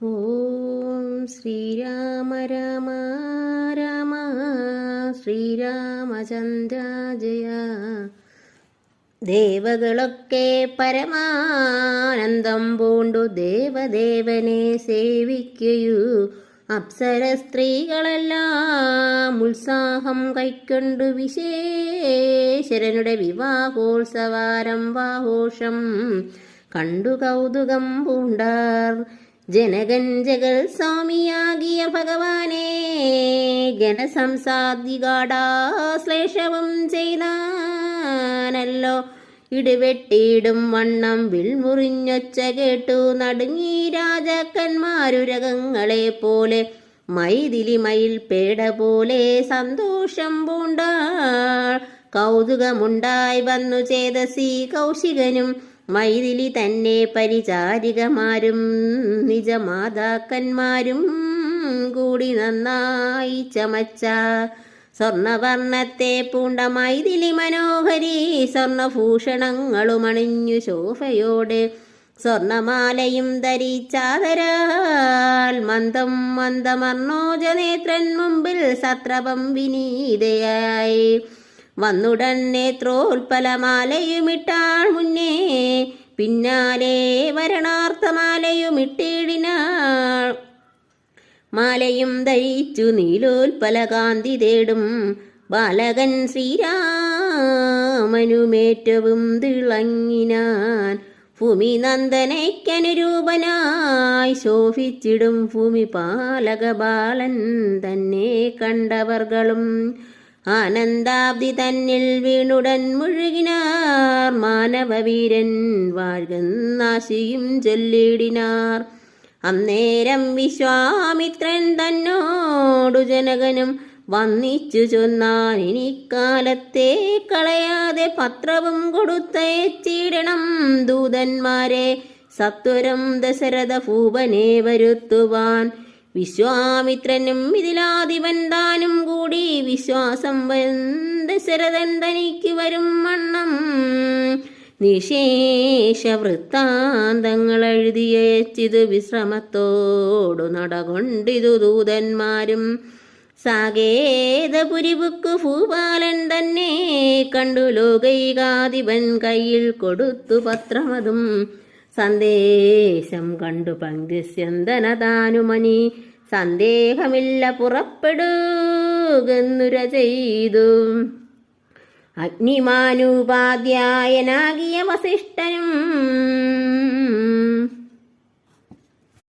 ഓം ശ്രീരാമ രാമ രാമ ശ്രീരാമചന്ദ്ര ജയ. ദേവകളൊക്കെ പരമാനന്ദം പൂണ്ടു ദേവദേവനെ സേവിക്കയൂ. അപ്സര സ്ത്രീകളെല്ലാം ഉത്സാഹം കൈക്കൊണ്ടു വിശേഷരനുടെ വിവാഹോത്സവാരംഭാഘോഷം കണ്ടു കൗതുകം പൂണ്ടാർ. ജഗൽ സ്വാമിയാകിയ ഭഗവാനെ ജനസംസാദികാടാശ്ലേഷവും ചെയ്താനല്ലോ. ഇടിവെട്ടിയിടും വണ്ണം വിൽമുറിഞ്ഞൊച്ച കേട്ടു നടുങ്ങി രാജാക്കന്മാരുരകങ്ങളെ പോലെ. മൈതിലി മയിൽ പേട പോലെ സന്തോഷം പൂണ്ടാൾ. കൗതുകമുണ്ടായി വന്നു ചേതസി കൗശികനും മൈതിലി തന്നെ പരിചാരികമാരും നിജമാതാക്കന്മാരും കൂടി നന്നായി ചമച്ച സ്വർണവർണത്തെ പൂണ്ട മൈതിലി മനോഹരി സ്വർണഭൂഷണങ്ങളുമണിഞ്ഞു ശോഭയോടെ സ്വർണമാലയും ധരിച്ചാതരാൽ മന്ദം മന്ദമർണോജനേത്രൻ മുമ്പിൽ സത്രപം വിനീതയായി. വന്നുടൻ നേത്രോൽപലമാലയുമിട്ടാൾ മുന്നേ പിന്നാലെ വരണാർത്ഥമാലയുമിട്ടിടിനാൾ. മാലയും ധരിച്ചു നീലോൽപ്പല കാന്തി തേടും ബാലകൻ ശ്രീരാമനുമേറ്റവും തിളങ്ങിനാൻ. ഭൂമി നന്ദനയ്ക്കനുരൂപനായി ശോഭിച്ചിടും ഭൂമി പാലക ബാലൻ തന്നെ കണ്ടവർകളും ആനന്ദാബ്ദി തന്നിൽ വീണുടൻ മുഴുകിനാർ മാനവവീരൻ വാഴ്കന്നാശിയും ചൊല്ലിടിനാർ. അന്നേരം വിശ്വാമിത്രൻ തന്നോടു ജനകനും വന്നിച്ചു ചൊന്നാൻ ഇനിക്കാലത്തെ കളയാതെ പത്രവും കൊടുത്തയച്ചിടണം ദൂതന്മാരെ. സത്വരം ദശരഥ ഭൂപനെ വരുത്തുവാൻ വിശ്വാമിത്രനും ഇതിലാധിപൻ താനും കൂടി വിശ്വാസം ദശരഥൻ തനിക്ക് വരും വണ്ണം. നിശേഷ വൃത്താന്തങ്ങൾ എഴുതിയച്ചിതു വിശ്രമത്തോടു നടകൊണ്ടിതു ദൂതന്മാരും. സാകേതപുരിവുക്ക് ഭൂപാലൻ തന്നെ കണ്ടു ലോകൈകാധിപൻ കയ്യിൽ കൊടുത്തു പത്രമതും. സന്ദേശം കണ്ടു പങ്ക്തിസ്യന്തനതാനുമനി സന്ദേഹമില്ല പുറപ്പെടുകെന്നുര ചെയ്തു അഗ്നിമാനുപാധ്യായനാകിയ വസിഷ്ഠനും